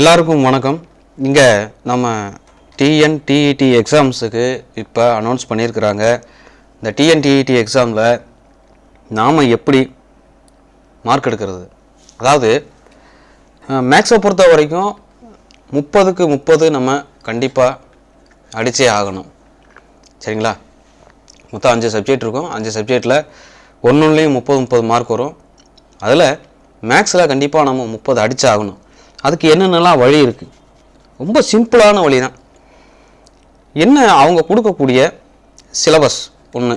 எல்லாருக்கும் வணக்கம். இங்கே நம்ம டிஎன் டிஇடி எக்ஸாம்ஸுக்கு இப்போ அனௌன்ஸ் பண்ணியிருக்கிறாங்க. இந்த டிஎன் டிஇடி எக்ஸாமில் நாம் எப்படி மார்க் எடுக்கிறது? அதாவது மேக்ஸை பொறுத்த வரைக்கும் முப்பதுக்கு முப்பது நம்ம கண்டிப்பாக அடித்தே ஆகணும். சரிங்களா? மொத்தம் அஞ்சு சப்ஜெக்ட் இருக்கும். அஞ்சு சப்ஜெக்டில் ஒன்றுலேயும் முப்பது முப்பது மார்க் வரும். அதில் மேக்ஸில் கண்டிப்பாக நம்ம முப்பது அடித்து ஆகணும். அதுக்கு என்னென்னலாம் வழி இருக்குது ரொம்ப சிம்பிளான வழி தான் என்ன அவங்க கொடுக்கக்கூடிய சிலபஸ் ஒன்று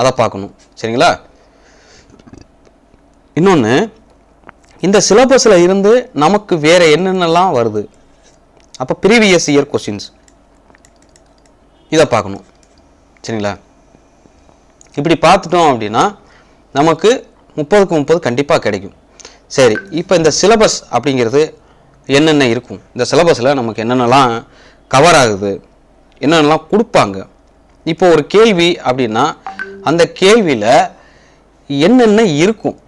அதை பார்க்கணும். சரிங்களா? இன்னொன்று இந்த சிலபஸில் இருந்து நமக்கு வேறு என்னென்னலாம் வருது? அப்போ ப்ரீவியஸ் இயர் கொஸ்டின்ஸ் இதை பார்க்கணும். சரிங்களா? இப்படி பார்த்துட்டோம் அப்படின்னா நமக்கு முப்பதுக்கு முப்பது கண்டிப்பாக கிடைக்கும். சரி இப்போ இந்த சிலபஸ் அப்படிங்கிறது என்னென்ன இருக்கும்? இந்த சிலபஸில் நமக்கு என்னென்னலாம் கவர் ஆகுது? என்னென்னலாம் கொடுப்பாங்க? இப்போ ஒரு கேள்வி அப்படின்னா அந்த கேள்வியில் என்னென்ன இருக்கும்?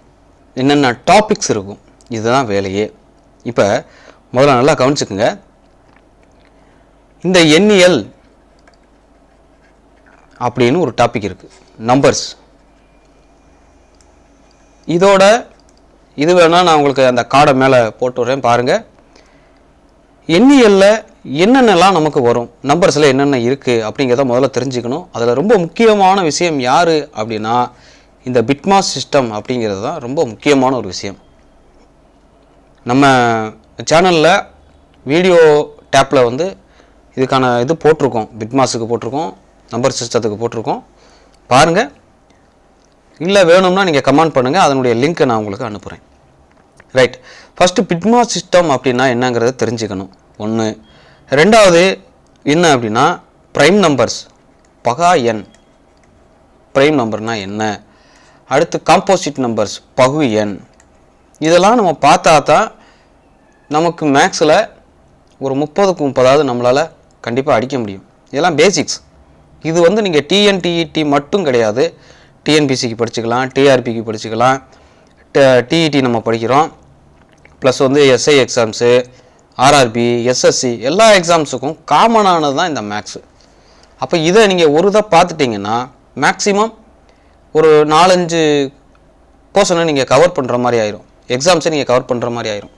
என்னென்ன டாபிக்ஸ் இருக்கும்? இதுதான் வேலையே. இப்போ முதல்ல நல்லா கவனிச்சுக்குங்க. இந்த எண்ணியல் அப்படின்னு ஒரு டாபிக் இருக்குது நம்பர்ஸ் இதோட இது வேணால் நான் உங்களுக்கு அந்த கார்டை மேலே போட்டு விட்றேன் பாருங்கள் எண்ணியலில் என்னென்னலாம் நமக்கு வரும் நம்பர்ஸில் என்னென்ன இருக்குது அப்படிங்கிறத முதல்ல தெரிஞ்சுக்கணும். அதில் ரொம்ப முக்கியமான விஷயம் யார் அப்படின்னா இந்த பிட்மாஸ் சிஸ்டம் அப்படிங்கிறது தான் ரொம்ப முக்கியமான ஒரு விஷயம். நம்ம சேனலில் வீடியோ டேப்பில் வந்து இதுக்கான இது போட்டிருக்கோம் பிட்மாஸுக்கு போட்டிருக்கோம் நம்பர் சிஸ்டத்துக்கு போட்டிருக்கோம். பாருங்கள் இல்லை வேணும்னா நீங்கள் கமெண்ட் பண்ணுங்கள் அதனுடைய லிங்க்கை நான் உங்களுக்கு அனுப்புகிறேன் ரைட் ஃபஸ்ட்டு பிட்மா சிஸ்டம் அப்படின்னா என்னங்கிறத தெரிஞ்சுக்கணும். ஒன்று ரெண்டாவது என்ன அப்படின்னா ப்ரைம் நம்பர்ஸ் பகா எண். ப்ரைம் நம்பர்னால் என்ன? அடுத்து காம்போசிட் நம்பர்ஸ் பகு எண். இதெல்லாம் நம்ம பார்த்தா தான் நமக்கு மேக்ஸில் ஒரு முப்பதுக்கு முப்பதாவது நம்மளால் கண்டிப்பாக அடிக்க முடியும். இதெல்லாம் பேசிக்ஸ் இது வந்து நீங்கள் டிஎன்டிஇடி மட்டும் கிடையாது. டிஎன்பிசிக்கு படிச்சுக்கலாம் டிஆர்பிக்கு படிச்சுக்கலாம் டிஇடி நம்ம படிக்கிறோம். ப்ளஸ் வந்து எஸ்ஐ எக்ஸாம்ஸு ஆர்ஆர்பி எஸ்எஸ்சி எல்லா எக்ஸாம்ஸுக்கும் காமனானது தான் இந்த மேக்ஸு அப்போ இதை நீங்கள் ஒரு இதாக பார்த்துட்டிங்கன்னா மேக்ஸிமம் ஒரு நாலஞ்சு போர்ஷனை நீங்கள் கவர் பண்ணுற மாதிரி ஆயிரும். எக்ஸாம்ஸை நீங்கள் கவர் பண்ணுற மாதிரி ஆயிரும்.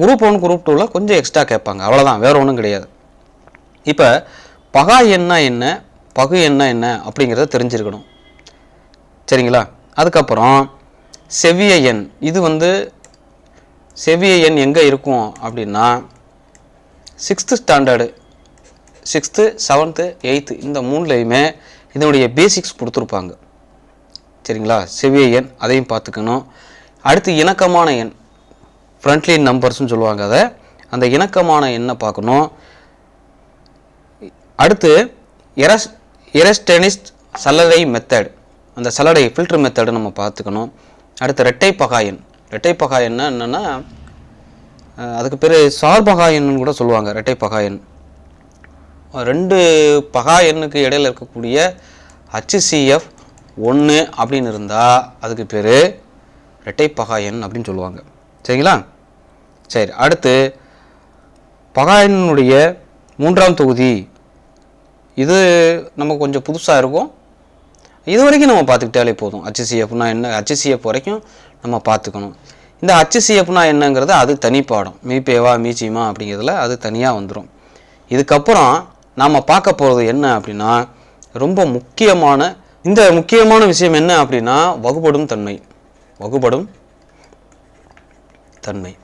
குரூப் ஒன் குரூப் டூவில் கொஞ்சம் எக்ஸ்ட்ரா கேட்பாங்க. அவ்வளோதான் வேறு ஒன்றும் கிடையாது. இப்போ பகா என்ன என்ன பகு என்ன என்ன அப்படிங்கிறத தெரிஞ்சிருக்கணும். சரிங்களா? அதுக்கப்புறம் செவ்விய எண். இது வந்து செவ்விய எண் எங்கே இருக்கும் அப்படின்னா sixth standard sixth seventh eighth இந்த மூணுலேயுமே இதனுடைய பேசிக்ஸ் கொடுத்துருப்பாங்க. சரிங்களா? செவ்விய எண் அதையும் பார்த்துக்கணும். அடுத்து இணக்கமான எண். ஃப்ரண்ட்லைன் நம்பர்ஸ்னு சொல்லுவாங்க அதை. அந்த இணக்கமான எண்ணை பார்க்கணும். அடுத்து எரஸ் எரஸ்டெனிஸ்ட் சல்லடை மெத்தட் அந்த சலடை ஃபில்டர் மெத்தடை நம்ம பார்த்துக்கணும். அடுத்து ரெட்டை பகாயன். ரெட்டை பகாயன்னா என்னென்னா அதுக்கு பேர் சார்பகாயன்னு கூட சொல்லுவாங்க ரெட்டை பகாயன். ரெண்டு பகாயனுக்கு இடையில் இடையில இருக்கக்கூடிய ஹச்சிசிஎஃப் ஒன்று அப்படின்னு இருந்தால் அதுக்கு பேர் ரெட்டை பகாயன் அப்படின்னு சொல்லுவாங்க. சரிங்களா? சரி அடுத்து பகாயனுடைய மூன்றாம் தொகுதி. இது நமக்கு கொஞ்சம் புதுசாக இருக்கும். இது வரைக்கும் நம்ம பார்த்துக்கிட்டாலே போதும். ஹச்சிசிஎஃப்னா என்ன ஹச்சிசிஎஃப் வரைக்கும் நம்ம பார்த்துக்கணும். இந்த ஹச்சிசிஎஃப்னா என்னங்கிறது அது தனிப்பாடம் பாடம். மீபேவா மீச்சிமா அப்படிங்கிறதுல அது தனியாக வந்துடும் இதுக்கப்புறம் நாம் பார்க்க போகிறது என்ன அப்படின்னா ரொம்ப முக்கியமான இந்த முக்கியமான விஷயம் என்ன அப்படின்னா வகுபடும் தன்மை. வகுபடும் தன்மை.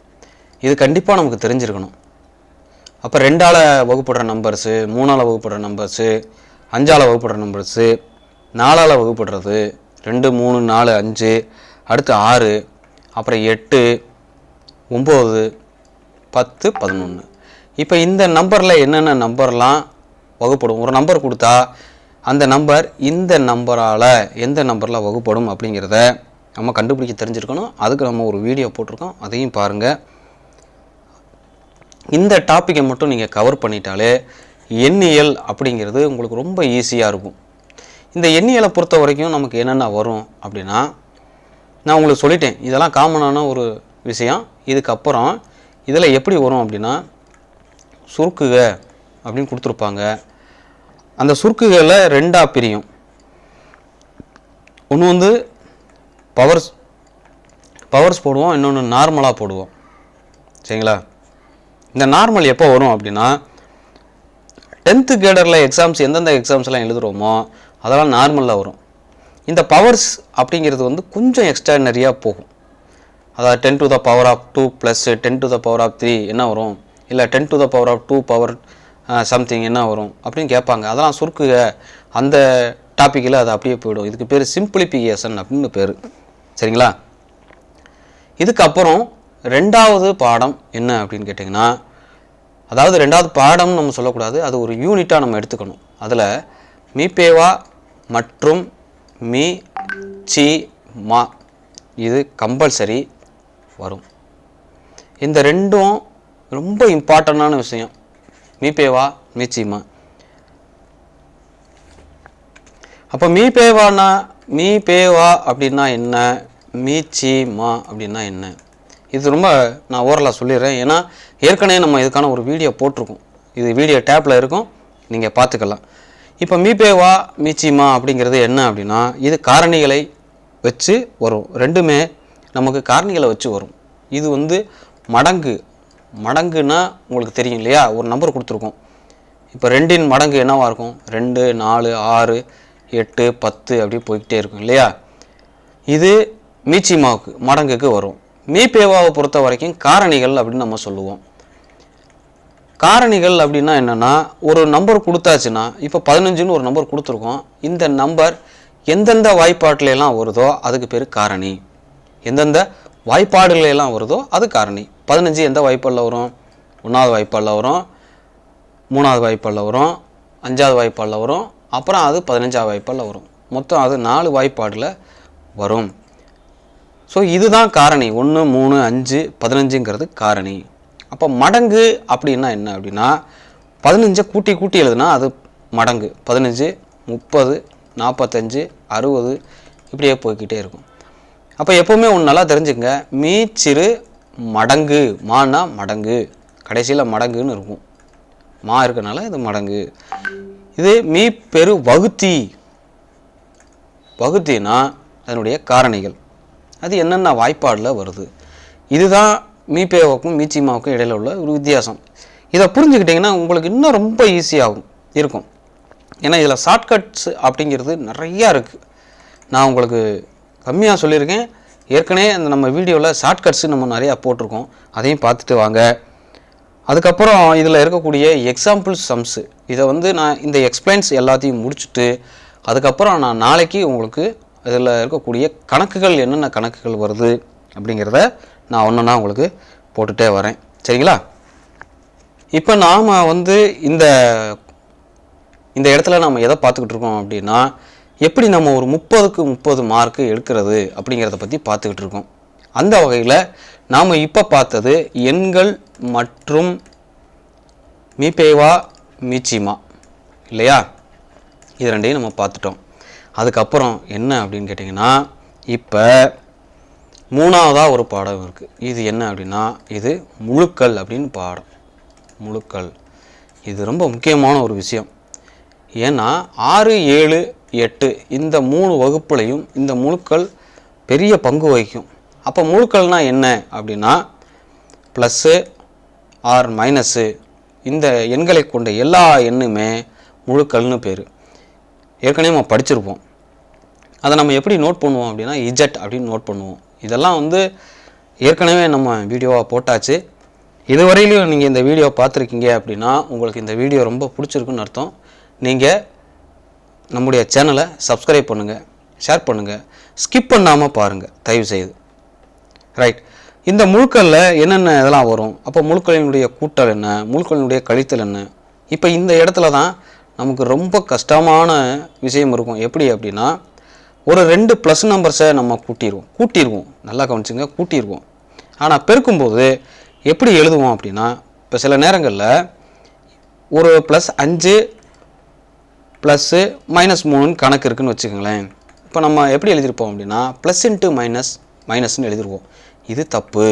இது கண்டிப்பாக நமக்கு தெரிஞ்சிருக்கணும். அப்போ ரெண்டால் வகுப்படுற நம்பர்ஸு மூணால் வகுப்படுற நம்பர்ஸு அஞ்சால் வகுப்படுற நம்பர்ஸு நாலால் வகுப்படுறது. ரெண்டு மூணு நாலு அஞ்சு அடுத்து ஆறு அப்புறம் எட்டு ஒம்பது பத்து பதினொன்று இப்போ இந்த நம்பரில் என்னென்ன நம்பர்லாம் வகுப்படும்? ஒரு நம்பர் கொடுத்தா அந்த நம்பர் இந்த நம்பரால் எந்த நம்பரில் வகுப்படும் அப்படிங்கிறத நம்ம கண்டுபிடிக்க தெரிஞ்சிருக்கணும். அதுக்கு நம்ம ஒரு வீடியோ போட்டிருக்கோம். அதையும் பாருங்கள் இந்த டாப்பிக்கை மட்டும் நீங்கள் கவர் பண்ணிட்டாலே எண்ணியல் அப்படிங்கிறது உங்களுக்கு ரொம்ப ஈஸியாக இருக்கும். இந்த எண்ணியலை பொறுத்த வரைக்கும் நமக்கு என்னென்ன வரும் அப்படின்னா நான் உங்களுக்கு சொல்லிட்டேன் இதெல்லாம் காமனான ஒரு விஷயம். இதுக்கப்புறம் இதில் எப்படி வரும் அப்படின்னா சுருக்குக அப்படின்னு கொடுத்துருப்பாங்க. அந்த சுருக்குகளை ரெண்டாக பிரியும். ஒன்று வந்து பவர்ஸ் பவர்ஸ் போடுவோம் இன்னொன்று நார்மலாக போடுவோம். சரிங்களா? இந்த நார்மல் எப்போ வரும் அப்படின்னா டென்த்து கேடரில் எக்ஸாம்ஸ் எந்தெந்த எக்ஸாம்ஸ்லாம் எழுதுகிறோமோ அதெல்லாம் நார்மலாக வரும். இந்த பவர்ஸ் அப்படிங்கிறது வந்து கொஞ்சம் எக்ஸ்ட்ரானரியாக போகும். அதாவது ten to the power of two plus ten to the power of three என்ன வரும்? இல்லை ten to the power of two power something என்ன வரும்? அப்படின்னு கேட்பாங்க. அதெல்லாம் சுருக்குக. அந்த டாப்பிக்கில் அது அப்படியே போயிடும். இதுக்கு பேர் சிம்பிளிஃபிகேஷன் அப்படின்னு பேர். சரிங்களா? இதுக்கப்புறம் ரெண்டாவது பாடம் என்ன அப்படின்னு கேட்டிங்கன்னா அதாவது ரெண்டாவது பாடம்னு நம்ம சொல்லக்கூடாது. அது ஒரு யூனிட்டாக நம்ம எடுத்துக்கணும். அதில் மீபேவா மற்றும் மீ சி மா இது கம்பல்சரி வரும். இந்த ரெண்டும் ரொம்ப இம்பார்ட்டண்டான விஷயம். மீபேவா மீச்சிமா அப்போ மீபேவானா மீபேவா மீ அப்படின்னா என்ன? மீச்சிமா அப்படின்னா என்ன? இது ரொம்ப நான் ஓரலாக சொல்லிடுறேன். ஏன்னா ஏற்கனவே நம்ம இதுக்கான ஒரு வீடியோ போட்டிருக்கோம். இது வீடியோ டேப்பில் இருக்கும். நீங்கள் பார்த்துக்கலாம். இப்போ மீபேவா மீச்சிமா அப்படிங்கிறது என்ன அப்படின்னா இது காரணிகளை வச்சு வரும். ரெண்டுமே நமக்கு காரணிகளை வச்சு வரும். இது வந்து மடங்கு. மடங்குன்னா உங்களுக்கு தெரியும் இல்லையா? ஒரு நம்பர் கொடுத்துருக்கோம். இப்போ ரெண்டின் மடங்கு என்னவாக இருக்கும்? ரெண்டு நாலு ஆறு எட்டு பத்து அப்படி போய்கிட்டே இருக்கும் இல்லையா? இது மீச்சிமாவுக்கு மடங்குக்கு வரும். மீபேவாவை பொறுத்த வரைக்கும் காரணிகள் அப்படின்னு நம்ம சொல்லுவோம். காரணிகள் அப்படின்னா என்னென்னா ஒரு நம்பர் கொடுத்தாச்சுன்னா இப்போ பதினஞ்சுன்னு ஒரு நம்பர் கொடுத்துருக்கோம். இந்த நம்பர் எந்தெந்த வாய்ப்பாட்டிலெல்லாம் வருதோ அதுக்கு பேர் காரணி. எந்தெந்த வாய்ப்பாடுகளெல்லாம் வருதோ அது காரணி. பதினஞ்சு எந்த வாய்ப்பாடில் வரும்? ஒன்றாவது வாய்ப்பாடில் வரும். மூணாவது வாய்ப்பாடில் வரும். அஞ்சாவது வாய்ப்பாடில் வரும். அப்புறம் அது பதினஞ்சாவது வாய்ப்பாடில் வரும். மொத்தம் அது நாலு வாய்ப்பாடில் வரும். ஸோ இதுதான் காரணி. ஒன்று மூணு அஞ்சு பதினஞ்சுங்கிறது காரணி. அப்போ மடங்கு அப்படின்னா என்ன அப்படின்னா பதினஞ்சை கூட்டி கூட்டி எழுதுனா அது மடங்கு. பதினஞ்சு முப்பது நாற்பத்தஞ்சு அறுபது இப்படியே போய்க்கிட்டே இருக்கும். அப்போ எப்போவுமே ஒன்று நல்லா தெரிஞ்சுக்கங்க. மீச்சிறு மடங்கு. மானா மடங்கு. கடைசியில் மடங்குன்னு இருக்கும். மா இருக்கனால இது மடங்கு. இது மீ பெரு வகுத்தி. வகுத்தினா அதனுடைய காரணிகள். அது என்னென்ன வாய்ப்பாடில் வருது? இதுதான் மீபேவுக்கும் மீச்சிமாவுக்கும் இடையில் உள்ள ஒரு வித்தியாசம். இதை புரிஞ்சுக்கிட்டிங்கன்னா உங்களுக்கு இன்னும் ரொம்ப ஈஸியாகும் இருக்கும். ஏன்னா இதில் ஷார்ட்கட்ஸ் அப்படிங்கிறது நிறையா இருக்குது நான் உங்களுக்கு கம்மியாக சொல்லியிருக்கேன். ஏற்கனவே அந்த நம்ம வீடியோவில் ஷார்ட்கட்ஸு நம்ம நிறையா போட்டிருக்கோம். அதையும் பார்த்துட்டு வாங்க. அதுக்கப்புறம் இதில் இருக்கக்கூடிய எக்ஸாம்பிள் சம்ஸு இதை வந்து நான் இந்த எக்ஸ்பிளைன்ஸ் எல்லாத்தையும் முடிச்சுட்டு அதுக்கப்புறம் நான் நாளைக்கு உங்களுக்கு இதில் இருக்கக்கூடிய கணக்குகள் என்னென்ன கணக்குகள் வருது அப்படிங்கிறத நான் ஒன்றா உங்களுக்கு போட்டுட்டே வரேன். சரிங்களா? இப்போ நாம் வந்து இந்த இந்த இடத்துல நம்ம எதை பார்த்துக்கிட்டு இருக்கோம் அப்படின்னா எப்படி நம்ம ஒரு முப்பதுக்கு முப்பது மார்க்கு எடுக்கிறது அப்படிங்கிறத பற்றி பார்த்துக்கிட்டு இருக்கோம். அந்த வகையில் நாம் இப்போ பார்த்தது எண்கள் மற்றும் மீபேவா மீச்சிமா. இல்லையா? இது ரெண்டையும் நம்ம பார்த்துட்டோம். அதுக்கப்புறம் என்ன அப்படின்னு கேட்டிங்கன்னா இப்போ மூணாவதாக ஒரு பாடம் இருக்குது இது என்ன அப்படின்னா இது முழுக்கள் அப்படின்னு பாடம். முழுக்கள். இது ரொம்ப முக்கியமான ஒரு விஷயம். ஏன்னா ஆறு ஏழு எட்டு இந்த மூணு வகுப்புலையும் இந்த முழுக்கள் பெரிய பங்கு வகிக்கும். அப்போ முழுக்கள்னால் என்ன அப்படின்னா ப்ளஸ்ஸு ஆர் மைனஸ்ஸு இந்த எண்களை கொண்ட எல்லா எண்ணுமே முழுக்கள்னு பேர். ஏற்கனவே நம்ம படிச்சிருப்போம். அதை நம்ம எப்படி நோட் பண்ணுவோம் அப்படின்னா இஜட் அப்படின்னு நோட் பண்ணுவோம். இதெல்லாம் வந்து ஏற்கனவே நம்ம வீடியோவாக போட்டாச்சு. இதுவரையிலையும் நீங்கள் இந்த வீடியோ பார்த்துருக்கீங்க அப்படின்னா உங்களுக்கு இந்த வீடியோ ரொம்ப பிடிச்சிருக்குன்னு அர்த்தம். நீங்கள் நம்முடைய சேனலை சப்ஸ்கிரைப் பண்ணுங்கள் ஷேர் பண்ணுங்கள் ஸ்கிப் பண்ணாமல் பாருங்கள் தயவு செய்து ரைட் இந்த முழுக்கல்ல என்னென்ன இதெல்லாம் வரும்? அப்போ முழுக்களினுடைய கூட்டல் என்ன? முழுக்களினுடைய கழித்தல் என்ன? இப்போ இந்த இடத்துல தான் நமக்கு ரொம்ப கஷ்டமான விஷயம் இருக்கும். எப்படி அப்படின்னா ஒரு ரெண்டு ப்ளஸ் நம்பர்ஸை நம்ம கூட்டிடுவோம் கூட்டிடுவோம் நல்லா கவனிச்சுங்க கூட்டிடுவோம் ஆனால் பெருக்கும்போது எப்படி எழுதுவோம் அப்படின்னா இப்போ சில நேரங்களில் ஒரு ப்ளஸ் அஞ்சு ப்ளஸ்ஸு மைனஸ் மூணுன்னு கணக்கு இருக்குன்னு வச்சுக்கோங்களேன். இப்போ நம்ம எப்படி எழுதியிருப்போம் அப்படின்னா ப்ளஸ் இன்ட்டு மைனஸ் மைனஸ்னு எழுதிருவோம். இது தப்பு.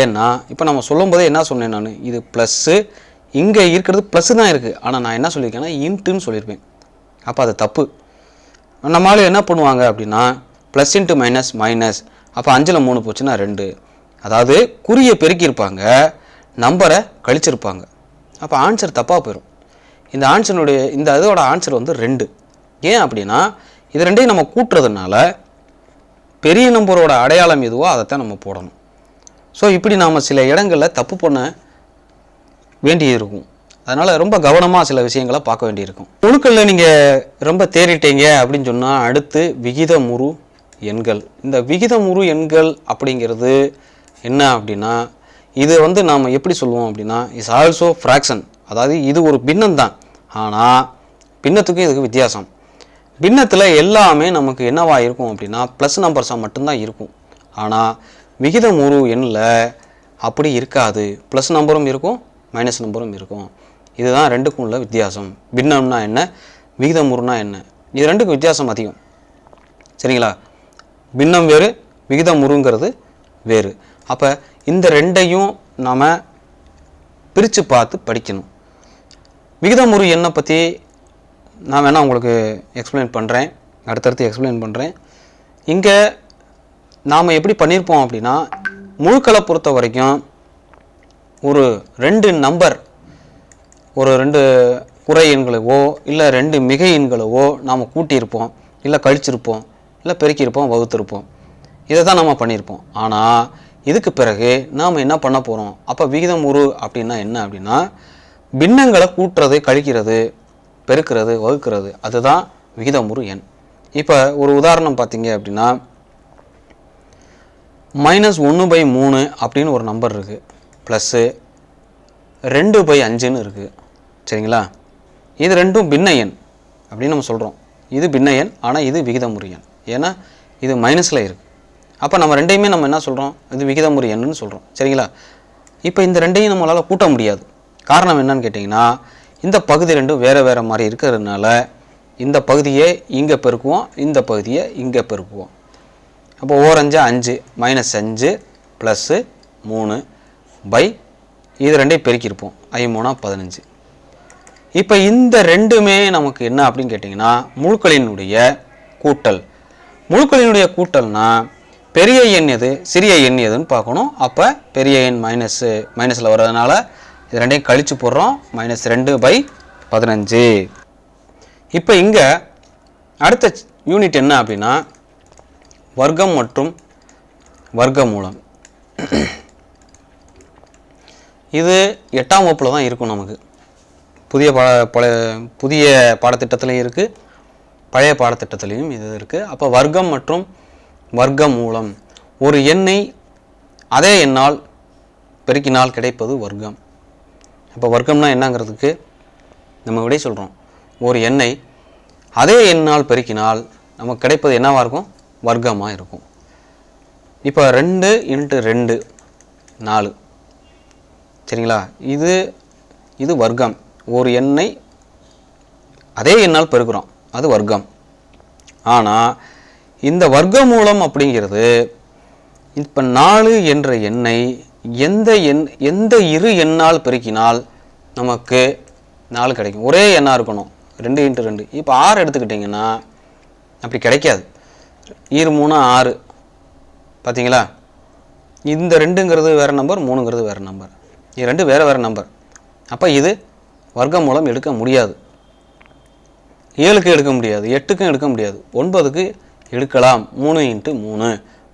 ஏன்னா இப்போ நம்ம சொல்லும்போதே என்ன சொன்னேன் நான்? இது ப்ளஸ்ஸு இங்கே இருக்கிறது ப்ளஸ்ஸு தான் இருக்குது ஆனால் நான் என்ன சொல்லியிருக்கேன்னா இன்ட்டுன்னு சொல்லியிருப்பேன். அப்போ அது தப்பு. நம்மளால என்ன பண்ணுவாங்க அப்படின்னா ப்ளஸ் இன்ட்டு மைனஸ் மைனஸ் அப்போ அஞ்சில் மூணு போச்சுன்னா ரெண்டு. அதாவது குறியை பெருக்கியிருப்பாங்க நம்பரை கழிச்சிருப்பாங்க. அப்போ ஆன்சர் தப்பாக போயிடும் இந்த ஆன்சருடைய இந்த இதோட ஆன்சர் வந்து ரெண்டு. ஏன் அப்படின்னா இது ரெண்டையும் நம்ம கூட்டுறதுனால பெரிய நம்பரோட அடையாளம் எதுவோ அதைத்தான் நம்ம போடணும். ஸோ இப்படி நாம் சில இடங்களில் தப்பு பண்ண வேண்டியிருக்கும். அதனால் ரொம்ப கவனமாக சில விஷயங்களை பார்க்க வேண்டியிருக்கும். குழுக்களில் நீங்கள் ரொம்ப தேறிட்டீங்க அப்படின்னு சொன்னால் அடுத்து விகிதமுறு எண்கள். இந்த விகிதமுறு எண்கள் அப்படிங்கிறது என்ன அப்படின்னா இது வந்து நாம் எப்படி சொல்லுவோம் அப்படின்னா இஸ் ஆல்சோ ஃப்ராக்ஷன் அதாவது இது ஒரு பின்னம் தான் ஆனால் பின்னத்துக்கும் இதுக்கு வித்தியாசம். பின்னத்தில் எல்லாமே நமக்கு என்னவாக இருக்கும் அப்படின்னா ப்ளஸ் நம்பர்ஸாக மட்டும்தான் இருக்கும். ஆனால் விகிதமுறு எண்ணில் அப்படி இருக்காது. ப்ளஸ் நம்பரும் இருக்கும் மைனஸ் நம்பரும் இருக்கும். இதுதான் ரெண்டுக்கும் உள்ள வித்தியாசம். பின்னம்னா என்ன? விகிதமுறுனா என்ன? இது ரெண்டுக்கும் வித்தியாசம் அதிகம். சரிங்களா? பின்னம் வேறு விகிதமுறுங்கிறது வேறு. அப்போ இந்த ரெண்டையும் நாம் பிரித்து பார்த்து படிக்கணும். விகிதமுறு எண்ணை பற்றி நான் வேணால் உங்களுக்கு எக்ஸ்பிளைன் பண்ணுறேன் அடுத்தடுத்து எக்ஸ்பிளைன் பண்ணுறேன் இங்கே நாம் எப்படி பண்ணியிருப்போம் அப்படின்னா முழுக்களை பொறுத்த வரைக்கும் ஒரு ரெண்டு நம்பர் ஒரு ரெண்டு குறை எண்களவோ இல்லை ரெண்டு மிகை எண்களவோ நாம் கூட்டியிருப்போம் இல்லை கழிச்சிருப்போம் இல்லை பெருக்கியிருப்போம் வகுத்திருப்போம். இதை தான் நம்ம பண்ணியிருப்போம். ஆனால் இதுக்கு பிறகு நாம் என்ன பண்ண போகிறோம் அப்போ விகிதம் உரு அப்படின்னா என்ன அப்படின்னா பின்னங்களை கூட்டுறது கழிக்கிறது பெருக்கிறது வகுக்கிறது அதுதான் விகிதமுறு எண். இப்போ ஒரு உதாரணம் பார்த்தீங்க அப்படின்னா மைனஸ் ஒன்று பை மூணு அப்படின்னு ஒரு நம்பர் இருக்குது ப்ளஸ்ஸு ரெண்டு பை அஞ்சுன்னு இருக்குது சரிங்களா? இது ரெண்டும் பின்ன எண் அப்படின்னு நம்ம சொல்கிறோம் இது பின்ன எண் ஆனால் இது விகிதமுறு எண். ஏன்னா இது மைனஸில் இருக்குது அப்போ நம்ம ரெண்டையுமே நம்ம என்ன சொல்கிறோம் இது விகிதமுறை எண்ணுன்னு சொல்கிறோம் சரிங்களா? இப்போ இந்த ரெண்டையும் நம்மளால் கூட்ட முடியாது. காரணம் என்னன்னு கேட்டிங்கன்னா இந்த பகுதி ரெண்டும் வேறு வேறு மாதிரி இருக்கிறதுனால இந்த பகுதியை இங்கே பெருக்குவோம் இந்த பகுதியை இங்கே பெருக்குவோம். அப்போ ஓரஞ்சு அஞ்சு மைனஸ் அஞ்சு ப்ளஸ்ஸு மூணு பை இது ரெண்டையும் பெருக்கியிருப்போம். ஐ மூணா பதினஞ்சு. இப்போ இந்த ரெண்டுமே நமக்கு என்ன அப்படின்னு கேட்டிங்கன்னா முழுக்களினுடைய கூட்டல். முழுக்களினுடைய கூட்டல்னா பெரிய எண் எது? சிறிய எண் எதுன்னு பார்க்கணும். அப்போ பெரிய எண் மைனஸ்ஸு மைனஸில் வர்றதுனால இது ரெண்டையும் கழிச்சு போடுறோம். மைனஸ் ரெண்டு பை பதினஞ்சு. இப்போ இங்கே அடுத்த யூனிட் என்ன அப்படின்னா வர்க்கம் மற்றும் வர்க்கமூலம். இது எட்டாம் வகுப்பில் தான் இருக்கும் நமக்கு. புதிய பா பழைய புதிய பாடத்திட்டத்துலையும் இருக்குது பழைய பாடத்திட்டத்துலையும் இது இருக்குது அப்போ வர்க்கம் மற்றும் வர்க்கமூலம். ஒரு எண்ணை அதே எண்ணால் பெருக்கினால் கிடைப்பது வர்க்கம். அப்போ வர்க்கம்னா என்னங்கிறதுக்கு நம்ம விடை சொல்கிறோம் ஒரு எண்ணை அதே எண்ணால் பெருக்கினால் நமக்கு கிடைப்பது என்னவாக இருக்கும்? வர்க்கமாக இருக்கும். இப்போ ரெண்டு இன்ட்டு ரெண்டு நாலு. சரிங்களா? இது இது வர்க்கம். ஒரு எண்ணை அதே எண்ணால் பெருக்கிறோம். அது வர்க்கம். ஆனால் இந்த வர்க்கமூலம் அப்படிங்கிறது இப்போ நாலு என்ற எண்ணை எந்த எண் எந்த இரு எண்ணால் பெருக்கினால் நமக்கு நாலு கிடைக்கும். ஒரே எண்ணாக இருக்கணும். ரெண்டு இன்ட்டு ரெண்டு. இப்போ ஆறு எடுத்துக்கிட்டிங்கன்னா அப்படி கிடைக்காது. இரு மூணு ஆறு. பார்த்தீங்களா இந்த ரெண்டுங்கிறது வேறு நம்பர் மூணுங்கிறது வேறு நம்பர் இது ரெண்டு வேறு வேறு நம்பர் அப்போ இது வர்க்கம் மூலம் எடுக்க முடியாது. ஏழுக்கு எடுக்க முடியாது எட்டுக்கும் எடுக்க முடியாது. ஒன்பதுக்கு எடுக்கலாம். மூணு இன்ட்டு மூணு.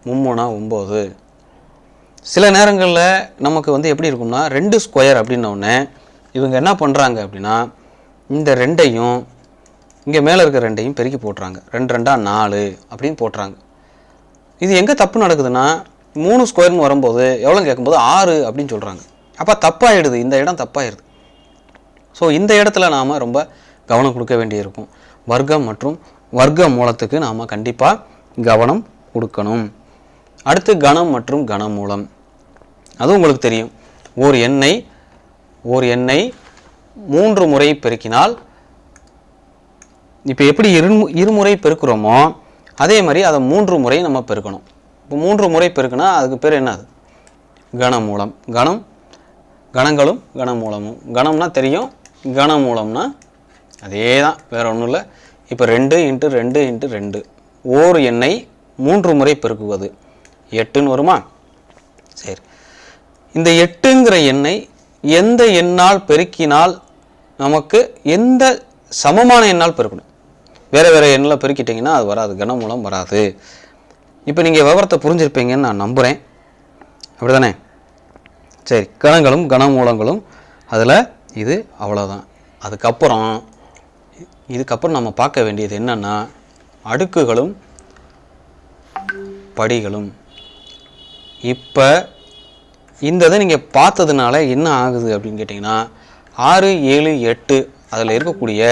மும்மூணா ஒம்பது. சில நேரங்களில் நமக்கு வந்து எப்படி இருக்கும்னா ரெண்டு ஸ்கொயர் அப்படின்னோடனே இவங்க என்ன பண்ணுறாங்க அப்படின்னா இந்த ரெண்டையும் இங்கே மேலே இருக்கிற ரெண்டையும் பெருக்கி போட்டுறாங்க. ரெண்டு ரெண்டாக நாலு அப்படின்னு போட்டுறாங்க. இது எங்கே தப்பு நடக்குதுன்னா மூணு ஸ்கொயர்னு வரும்போது எவ்வளோ கேட்கும்போது ஆறு அப்படின்னு சொல்கிறாங்க அப்போ தப்பாயிடுது. இந்த இடம் தப்பாயிடுது ஸோ இந்த இடத்துல நாம் ரொம்ப கவனம் கொடுக்க வேண்டியிருக்கும். வர்க்கம் மற்றும் வர்க்க மூலத்துக்கு நாம் கண்டிப்பாக கவனம் கொடுக்கணும். அடுத்து கணம் மற்றும் கனமூலம். அதுவும் உங்களுக்கு தெரியும். ஓர் எண்ணெய் ஓர் எண்ணெய் மூன்று முறை பெருக்கினால் இப்போ எப்படி இரு இருமுறை பெருக்கிறோமோ அதே மாதிரி அதை மூன்று முறை நம்ம பெருக்கணும். இப்போ மூன்று முறை பெருக்குனா அதுக்கு பேர் என்னது கனமூலம். கணம் கணங்களும் கனமூலமும். கணம்னா தெரியும். கனமூலம்னா அதே தான் வேறு ஒன்றும் இல்லை இப்போ ரெண்டு இன்ட்டு ரெண்டு இன்ட்டு ரெண்டு. ஓர் எண்ணை மூன்று முறை பெருக்குவது. எட்டுன்னு வருமா? சரி. இந்த எட்டுங்கிற எண்ணை எந்த எண்ணால் பெருக்கினால் நமக்கு எந்த சமமான எண்ணால் பெருக்கணும்? வேறு வேறு எண்ணில் பெருக்கிட்டிங்கன்னா அது வராது. கனமூலம் வராது. இப்போ நீங்கள் விவரத்தை புரிஞ்சிருப்பீங்கன்னு நான் நம்புகிறேன் அப்படி தானே சரி. கணங்களும் கனமூலங்களும் அதில் இது அவ்வளோதான் அதுக்கப்புறம் இதுக்கப்புறம் நம்ம பார்க்க வேண்டியது என்னென்னா அடுக்குகளும் படிகளும். இப்போ இந்த இதை நீங்கள் பார்த்ததுனால என்ன ஆகுது அப்படின்னு கேட்டிங்கன்னா ஆறு ஏழு எட்டு அதில் இருக்கக்கூடிய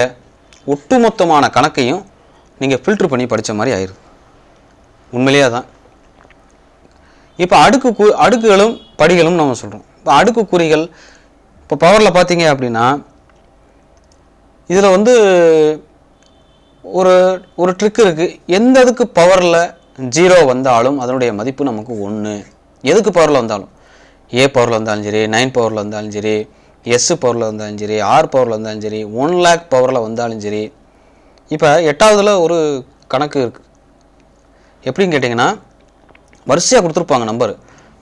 ஒட்டுமொத்தமான கணக்கையும் நீங்கள் ஃபில்ட்ரு பண்ணி படித்த மாதிரி ஆயிடுது. உண்மையிலேயே தான் இப்போ அடுக்கு கு அடுக்குகளும் படிகளும் நம்ம சொல்கிறோம் இப்போ அடுக்கு குறிகள் இப்போ பவரில் பார்த்தீங்க அப்படின்னா இதில் வந்து ஒரு ஒரு ட்ரிக் இருக்குது எந்த இதுக்கு பவரில் ஜீரோ வந்தாலும் அதனுடைய மதிப்பு நமக்கு ஒன்று எதுக்கு பவரில் வந்தாலும்? ஏ பவரில் வந்தாலும் சரி நைன் பவரில் வந்தாலும் சரி எஸ் பவரில் வந்தாலும் சரி ஆர் பவரில் வந்தாலும் சரி ஒன் லேக் பவரில் வந்தாலும் சரி. இப்போ எட்டாவதுல ஒரு கணக்கு இருக்குது எப்படின்னு கேட்டிங்கன்னா வரிசையாக கொடுத்துருப்பாங்க நம்பர்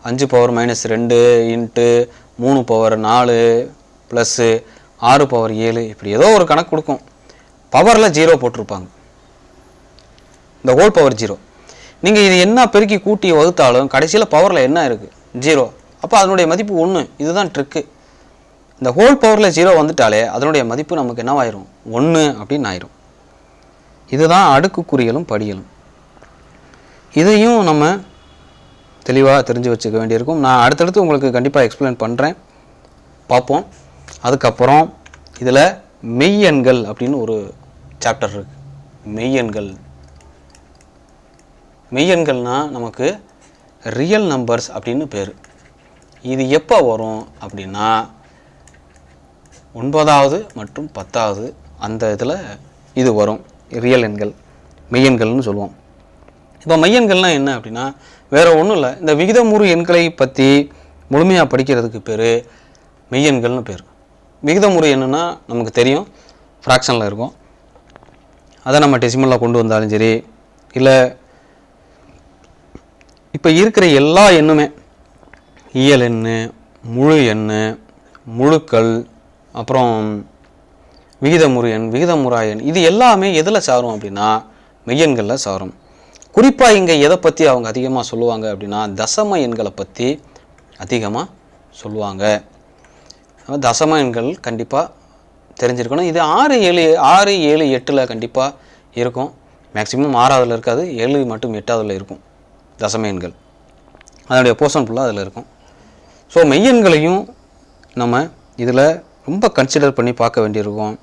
அஞ்சு பவர் மைனஸ் ரெண்டு இன்ட்டு மூணு பவர் நாலு ப்ளஸ்ஸு ஆறு பவர் ஏழு இப்படி ஏதோ ஒரு கணக்கு கொடுக்கும். பவரில் ஜீரோ போட்டிருப்பாங்க. இந்த ஹோல் பவர் ஜீரோ நீங்கள் இது என்ன பெருக்கி கூட்டி வகுத்தாலும் கடைசியில் பவரில் என்ன இருக்குது ஜீரோ அப்போ அதனுடைய மதிப்பு ஒன்று இதுதான் ட்ரிக்கு இந்த ஹோல் பவரில் ஜீரோ வந்துட்டாலே அதனுடைய மதிப்பு நமக்கு என்னவாயிரும்? ஒன்று அப்படின்னு ஆயிரும். இதுதான் அடுக்குக்குறிகளும் படிகளும். இதையும் நம்ம தெளிவாக தெரிஞ்சு வச்சுக்க வேண்டியிருக்கும். நான் அடுத்தடுத்து உங்களுக்கு கண்டிப்பாக எக்ஸ்பிளைன் பண்ணுறேன் பார்ப்போம். அதுக்கப்புறம் இதில் மெய்யெண்கள் அப்படின்னு ஒரு சாப்டர் இருக்கு. மெய்யெண்கள் மெய்யெண்கள்னால் நமக்கு ரியல் நம்பர்ஸ் அப்படின்னு பேர். இது எப்போ வரும் அப்படின்னா ஒன்பதாவது மற்றும் பத்தாவது அந்த இதில் இது வரும். ரியல் எண்கள். மெய்யெண்கள்னு சொல்லுவோம். இப்போ மெய்யெண்கள்னால் என்ன அப்படின்னா வேறு ஒன்றும் இல்லை. இந்த விகிதமுறு எண்களை பற்றி முழுமையாக படிக்கிறதுக்கு பேர் மெய்யெண்கள்னு பேர். விகிதமுறு என்னென்னா நமக்கு தெரியும் ஃப்ராக்ஷனில் இருக்கும். அதை நம்ம டெசிமலில் கொண்டு வந்தாலும் சரி இல்லை இப்போ இருக்கிற எல்லா எண்ணுமே இயல் எண் முழு எண் முழுக்கள் அப்புறம் விகிதமுறு எண் விகிதமுறா எண் இது எல்லாமே எதில் சாரும் அப்படின்னா மெய்யெண்களில் சாரும். குறிப்பாக இங்கே எதை பற்றி அவங்க அதிகமாக சொல்லுவாங்க அப்படின்னா தசம எண்களை பற்றி அதிகமாக சொல்லுவாங்க. தசம எண்கள் கண்டிப்பாக தெரிஞ்சிருக்கணும். இது ஆறு ஏழு ஆறு ஏழு எட்டில் கண்டிப்பாக இருக்கும். மேக்ஸிமம் ஆறாவதில் இருக்காது ஏழு மற்றும் எட்டாவதில் இருக்கும். தசம எண்கள். அதனுடைய போர்ஷன் ஃபுல்லாக அதில் இருக்கும். ஸோ மெய்யெண்களையும் நம்ம இதில் ரொம்ப கன்சிடர் பண்ணி பார்க்க வேண்டியிருக்கும்.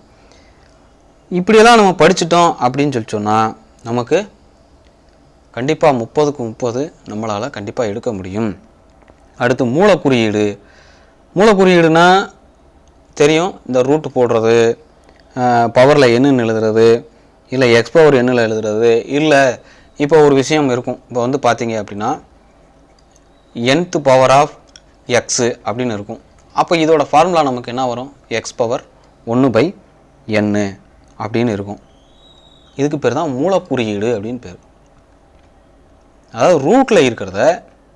இப்படியெல்லாம் நம்ம படிச்சிட்டோம் அப்படின்னு சொல்லி சொன்னால் நமக்கு கண்டிப்பாக முப்பதுக்கு முப்பது நம்மளால் கண்டிப்பாக எடுக்க முடியும். அடுத்து மூலக்குறியீடு. மூலக்குறியீடுனா தெரியும் இந்த ரூட் போடுறது பவரில் என்னன்னு எழுதுறது இல்லை எக்ஸ் பவர் எண்ணில் எழுதுறது இல்லை இப்போ ஒரு விஷயம் இருக்கும். இப்போ வந்து பார்த்தீங்க அப்படின்னா என்த் பவர் ஆஃப் எக்ஸு அப்படின்னு இருக்கும். அப்போ இதோட ஃபார்முலா நமக்கு என்ன வரும்? எக்ஸ் பவர் ஒன்று பை என்னு அப்படின்னு இருக்கும். இதுக்கு பேர் தான் மூலக்குறியீடு அப்படின்னு பேர். அதாவது ரூட்டில் இருக்கிறத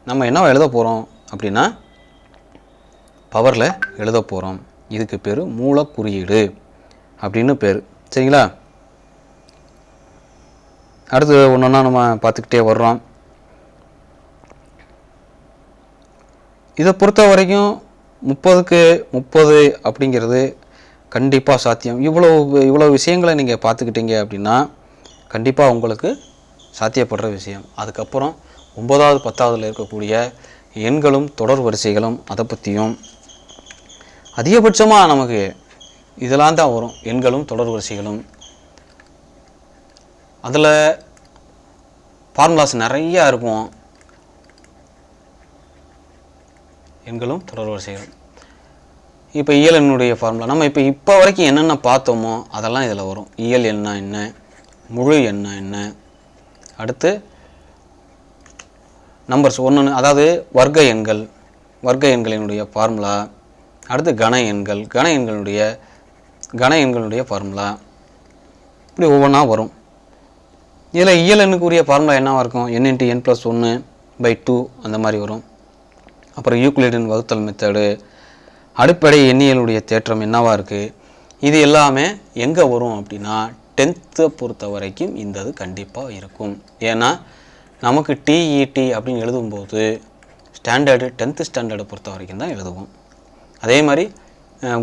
நம்ம என்ன எழுத போகிறோம் அப்படின்னா பவரில் எழுத போகிறோம் இதுக்கு பேர் மூலக்குறியீடு அப்படின்னு பேர். சரிங்களா? அடுத்து ஒன்றா நம்ம பார்த்துக்கிட்டே வர்றோம். இதை பொறுத்த வரைக்கும் முப்பதுக்கு முப்பது அப்படிங்கிறது கண்டிப்பாக சாத்தியம். இவ்வளோ இவ்வளோ விஷயங்களை நீங்கள் பார்த்துக்கிட்டீங்க அப்படின்னா கண்டிப்பாக உங்களுக்கு சாத்தியப்படுற விஷயம். அதுக்கப்புறம் ஒன்பதாவது பத்தாவதுல இருக்கக்கூடிய எண்களும் தொடர் வரிசைகளும் அதை பற்றியும் அதிகபட்சமாக நமக்கு இதெல்லாம் தான் வரும். எண்களும் தொடர் வரிசைகளும். அதில் ஃபார்முலாஸ் நிறையா இருக்கும். எண்களும் தொடர் வரிசைகள் இப்போ இயல் எண்ணுடைய ஃபார்முலா நம்ம இப்போ இப்போ வரைக்கும் என்னென்ன பார்த்தோமோ அதெல்லாம் இதில் வரும். இயல் எண்ணா என்ன? முழு எண்ணா என்ன? அடுத்து நம்பர்ஸ் ஒன்று அதாவது வர்க்க எண்கள் வர்க்க எண்களினுடைய ஃபார்முலா அடுத்து கன எண்கள் கன எண்களுடைய கன எண்களுடைய ஃபார்முலா இப்படி ஒவ்வொன்றா வரும். இதில் இயல் எண்ணுக்குரிய ஃபார்முலா என்னவாக இருக்கும்? என் இன்ட்டு என் ப்ளஸ் ஒன்று பை டூ அந்த மாதிரி வரும். அப்புறம் யூக்ளிடின் வகுத்தல் மெத்தடு அடிப்படை எண்ணியலுடைய தேற்றம் என்னவாக இருக்குது இது எல்லாமே எங்கே வரும் அப்படின்னா டென்த்தை பொறுத்த வரைக்கும் இந்த இது கண்டிப்பாக இருக்கும். ஏன்னா நமக்கு டிஇடி அப்படின்னு எழுதும்போது ஸ்டாண்டர்டு டென்த்து ஸ்டாண்டர்டை பொறுத்த வரைக்கும் தான் எழுதுவோம். அதே மாதிரி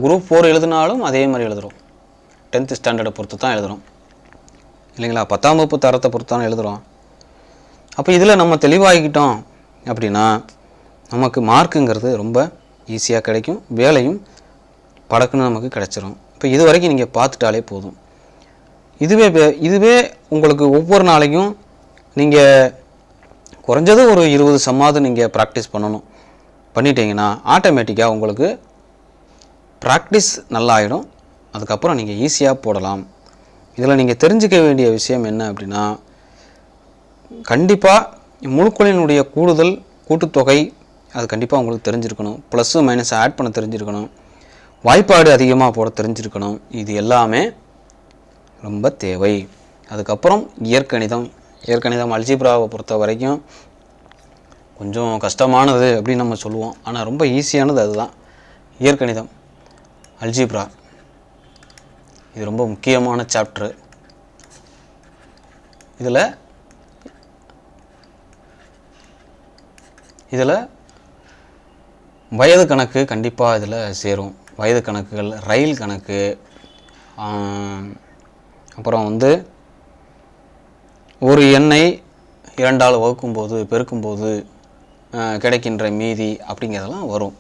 குரூப் ஃபோர் எழுதினாலும் அதே மாதிரி எழுதுகிறோம் டென்த்து ஸ்டாண்டர்டை பொறுத்து தான் எழுதுகிறோம் இல்லைங்களா? பத்தாம் வகுப்பு தரத்தை பொறுத்து தான் எழுதுகிறோம் அப்போ இதில் நம்ம தெளிவாகிக்கிட்டோம் அப்படின்னா நமக்கு மார்க்குங்கிறது ரொம்ப ஈஸியாக கிடைக்கும். வேலையும் படக்குன்னு நமக்கு கிடச்சிரும். இப்போ இது வரைக்கும் நீங்கள் பார்த்துட்டாலே போதும். இதுவே இதுவே உங்களுக்கு ஒவ்வொரு நாளைக்கும் நீங்கள் குறைஞ்சது ஒரு இருபது சம்மாவது நீங்கள் ப்ராக்டிஸ் பண்ணணும். பண்ணிட்டீங்கன்னா ஆட்டோமேட்டிக்காக உங்களுக்கு ப்ராக்டிஸ் நல்லாயிடும். அதுக்கப்புறம் நீங்கள் ஈஸியாக போடலாம். இதில் நீங்கள் தெரிஞ்சுக்க வேண்டிய விஷயம் என்ன அப்படின்னா கண்டிப்பாக முழுக்களினுடைய கூடுதல் கூட்டுத்தொகை அது கண்டிப்பாக உங்களுக்கு தெரிஞ்சிருக்கணும். ப்ளஸ்ஸு மைனஸ் ஆட் பண்ண தெரிஞ்சிருக்கணும். வாய்ப்பாடு அதிகமாக போட தெரிஞ்சிருக்கணும். இது எல்லாமே ரொம்ப தேவை. அதுக்கப்புறம் இயற்கணிதம். இயற்கணிதம் அல்ஜிப்ராவை பொறுத்த வரைக்கும் கொஞ்சம் கஷ்டமானது அப்படின்னு நம்ம சொல்லுவோம். ஆனால் ரொம்ப ஈஸியானது அதுதான். இயற்கணிதம் அல்ஜிப்ரா. இது ரொம்ப முக்கியமான சாப்டரு. இதில் இதில் வயது கணக்கு கண்டிப்பாக இதில் சேரும். வயது கணக்குகள் ரயில் கணக்கு அப்புறம் வந்து ஒரு எண்ணை இரண்டால் வகுக்கும்போது பெருக்கும்போது கிடைக்கின்ற மீதி அப்படிங்கிறதெல்லாம் வரும்.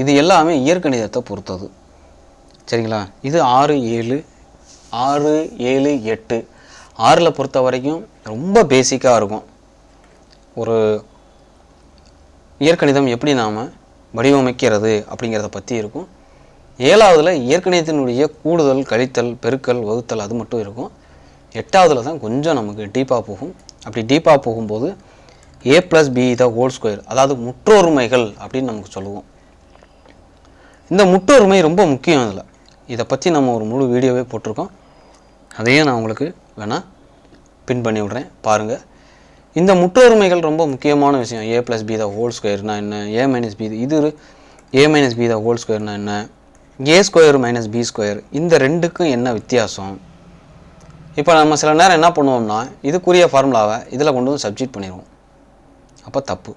இது எல்லாமே இயற்கணிதத்தை பொறுத்தது. சரிங்களா? இது ஆறு ஏழு ஆறு ஏழு எட்டு. ஆறில் பொறுத்த வரைக்கும் ரொம்ப பேசிக்காக இருக்கும். ஒரு இயற்கணிதம் எப்படி நாம் வடிவமைக்கிறது அப்படிங்கிறத பற்றி இருக்கும். ஏழாவதில் இயற்கணியத்தினுடைய கூடுதல் கழித்தல் பெருக்கல் வகுத்தல் அது மட்டும் இருக்கும். எட்டாவதில் தான் கொஞ்சம் நமக்கு டீப்பாக போகும். அப்படி டீப்பாக போகும்போது A plus B the whole square அதாவது முற்றொருமைகள் அப்படின்னு நமக்கு சொல்லுவோம். இந்த முற்றொருமை ரொம்ப முக்கியம் அதில் இதை பற்றி நம்ம ஒரு முழு வீடியோவே போட்டிருக்கோம். அதையே நான் உங்களுக்கு வேணால் பின் பண்ணி விட்றேன். பாருங்கள் இந்த முற்றொருமைகள் ரொம்ப முக்கியமான விஷயம். A plus B the whole ஸ்கொயர்னா என்ன? ஏ மைனஸ் பி இது A minus B the whole ஸ்கொயர்னால் என்ன? A square minus B square இந்த ரெண்டுக்கும் என்ன வித்தியாசம்? இப்போ நம்ம சில நேரம் என்ன பண்ணுவோம்னா இதுக்குரிய ஃபார்முலாவை இதில் கொண்டு வந்து சப்ஜெக்ட் பண்ணிடுவோம். அப்போ தப்பு.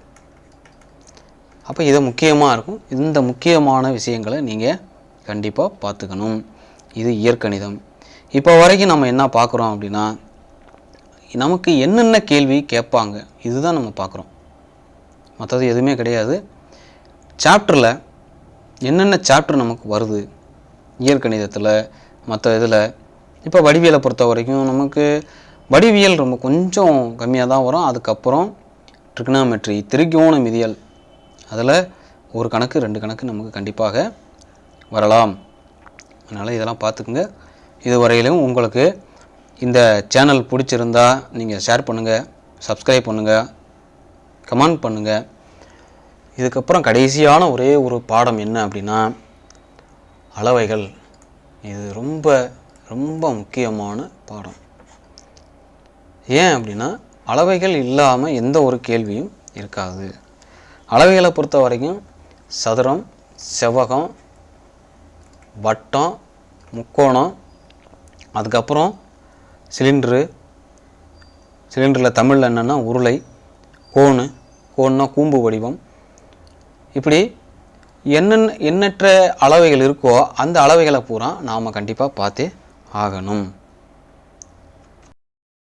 அப்போ இது முக்கியமாக இருக்கும். இந்த முக்கியமான விஷயங்களை நீங்கள் கண்டிப்பாக பார்த்துக்கணும். இது இயற்கணிதம். இப்போ வரைக்கும் நம்ம என்ன பார்க்குறோம் அப்படின்னா நமக்கு என்னென்ன கேள்வி கேட்பாங்க இதுதான் நம்ம பார்க்குறோம். மற்றது எதுவுமே கிடையாது. சாப்டரில் என்னென்ன சாப்டர் நமக்கு வருது? இயற்கணிதத்தில் மற்ற இதில். இப்போ வடிவியலை பொறுத்த வரைக்கும் நமக்கு வடிவியல் ரொம்ப கொஞ்சம் கம்மியாக தான் வரும். அதுக்கப்புறம் ட்ரிக்னாமெட்ரி திரிகோணமிதியல் அதில் ஒரு கணக்கு ரெண்டு கணக்கு நமக்கு கண்டிப்பாக வரலாம். அதனால் இதெல்லாம் பார்த்துக்குங்க. இதுவரையிலும் உங்களுக்கு இந்த சேனல் பிடிச்சிருந்தா நீங்கள் ஷேர் பண்ணுங்கள் சப்ஸ்கிரைப் பண்ணுங்கள் கமெண்ட் பண்ணுங்கள் இதுக்கப்புறம் கடைசியான ஒரே ஒரு பாடம் என்ன அப்படின்னா அளவைகள் இது ரொம்ப ரொம்ப முக்கியமான பாடம். ஏன் அப்படின்னா அளவைகள் இல்லாமல் எந்த ஒரு கேள்வியும் இருக்காது. அளவைகளை பொறுத்த வரைக்கும் சதுரம் செவ்வகம் வட்டம் முக்கோணம் அதுக்கப்புறம் சிலிண்ட்ரு. சிலிண்டரில் தமிழில் என்னென்னா உருளை கோணு. கோணுன்னா கூம்பு வடிவம். இப்படி என்னென்ன எண்ணற்ற அளவைகள் இருக்கோ அந்த அளவைகளை பூரா நாம் கண்டிப்பாக பார்த்தே ஆகணும்.